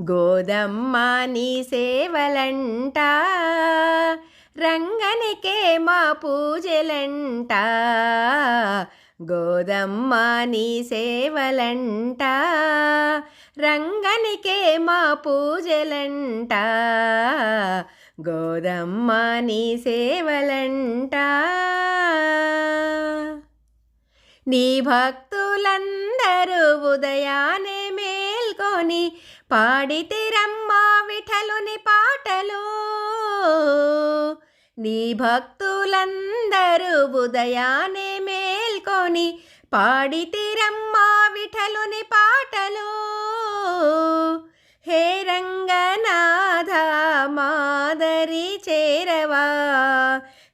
గోదమ్మ నీ సేవలంట రంగనికే మా పూజలంట. గోదమ్మ నీ సేవలంట రంగనికే మా పూజలంట. గోదమ్మ నీ సేవలంట. నీ భక్తులందరూ ఉదయానే ఉదయాన్నే పాడితే రమ్మా విఠలుని పాటలు. నీ భక్తులందరూ ఉదయాన్నే మేల్కొని పాడితిరమ్మా విఠలుని పాటలు. హే రంగనాథ మాదరి చేరవా.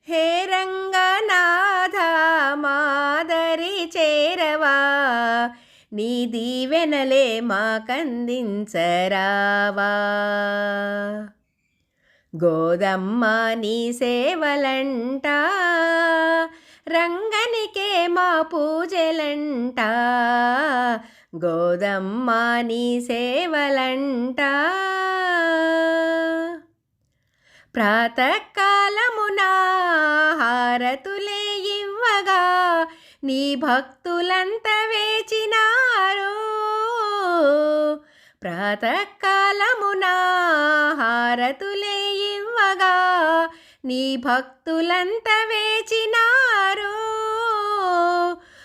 హే రంగనాథ మాదరి చేరవా. నీ దీవెనలే మాకందించరావా. గోదమ్మ నీ సేవలంట రంగనికే మా పూజలంట. గోదమ్మ నీ సేవలంట ప్రాతకాలమునా హారతులే ఇవ్వగా నీ భక్తులంత వేచినారు. ప్రాతకాలమున హారతులే ఇవ్వగా నీ భక్తులంత వేచినారు.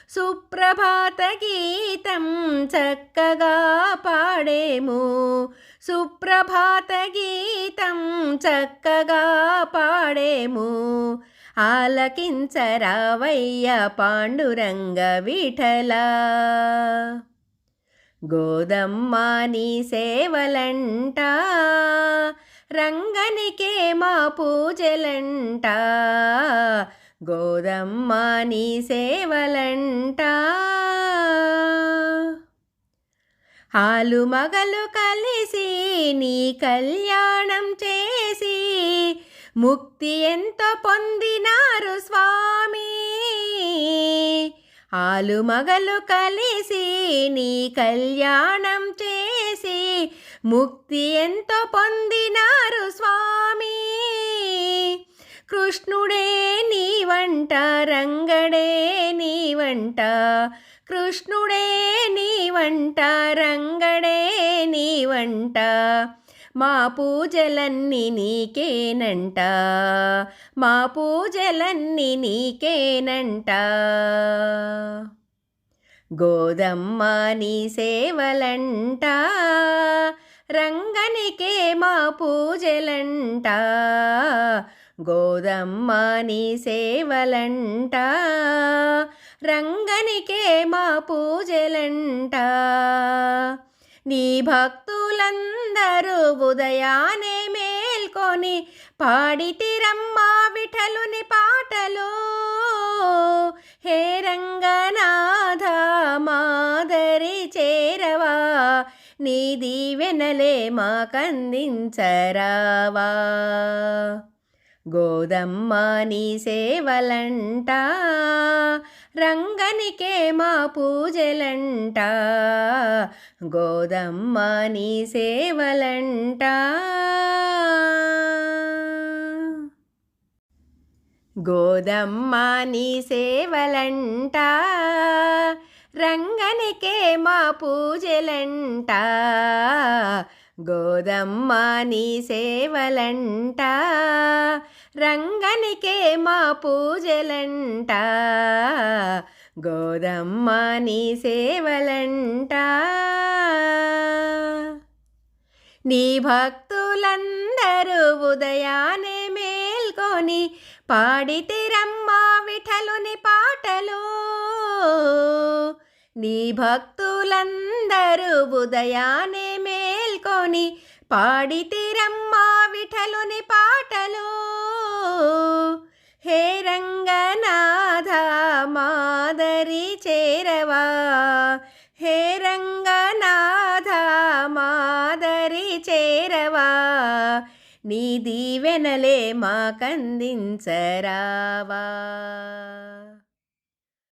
సుప్రభాత గీతం చక్కగా పాడేము. సుప్రభాత గీతం చక్కగా పాడేము. ఆలకించరావయ్య పాండురంగ విఠల. గోదమ్మ నీ సేవలంట రంగనికే మా పూజలంట. గోదమ్మ నీ సేవలంట ఆలు మగలు కలిసి నీ కళ్యాణం చేసి ముక్తి ఎంతో పొందినారు స్వామి. ఆలు మగలు కలిసి నీ కళ్యాణం చేసి ముక్తి ఎంతో పొందినారు స్వామి. కృష్ణుడే నీ వంట రంగడే నీ వంట కృష్ణుడే నీ వంట రంగడే నీ వంట మా పూజలన్నీ నీకేనంట మా పూజలన్నీ నీకేనంట గోదమ్మ నీ సేవలంట రంగనికే మా పూజలంట గోదమ్మ నీ సేవలంట రంగనికే మా పూజలంట. నీ భక్తులందరూ ఉదయానే మేల్కొని పాడితిరమ్మా విఠలుని పాటలు. హే రంగనాథ మాదరి చేరవా నీ దీవెనలే మాకందించరావా. గోదమ్మ నీ సేవలంట రంగనికే మా పూజలంట గోదమ్మ నీ సేవలంట. గోదమ్మ నీ సేవలంట రంగనికే మా పూజలంట. గోదమ్మ నీ సేవలంట రంగనికే మా పూజలంట. గోదమ్మ నీ సేవలంట. నీ భక్తులందరూ ఉదయానే మేల్కొని పాడితిరమ్మా విఠలుని పాటలు. నీ భక్తులందరూ మే మేల్కొని పాడితిరమ్మా విఠలుని పాటలు. హే రంగనాథ మాదరి చేరవా. హే రంగనాథ మాదరి చేరవా. నీ దీవెనలే మాకందించరావా.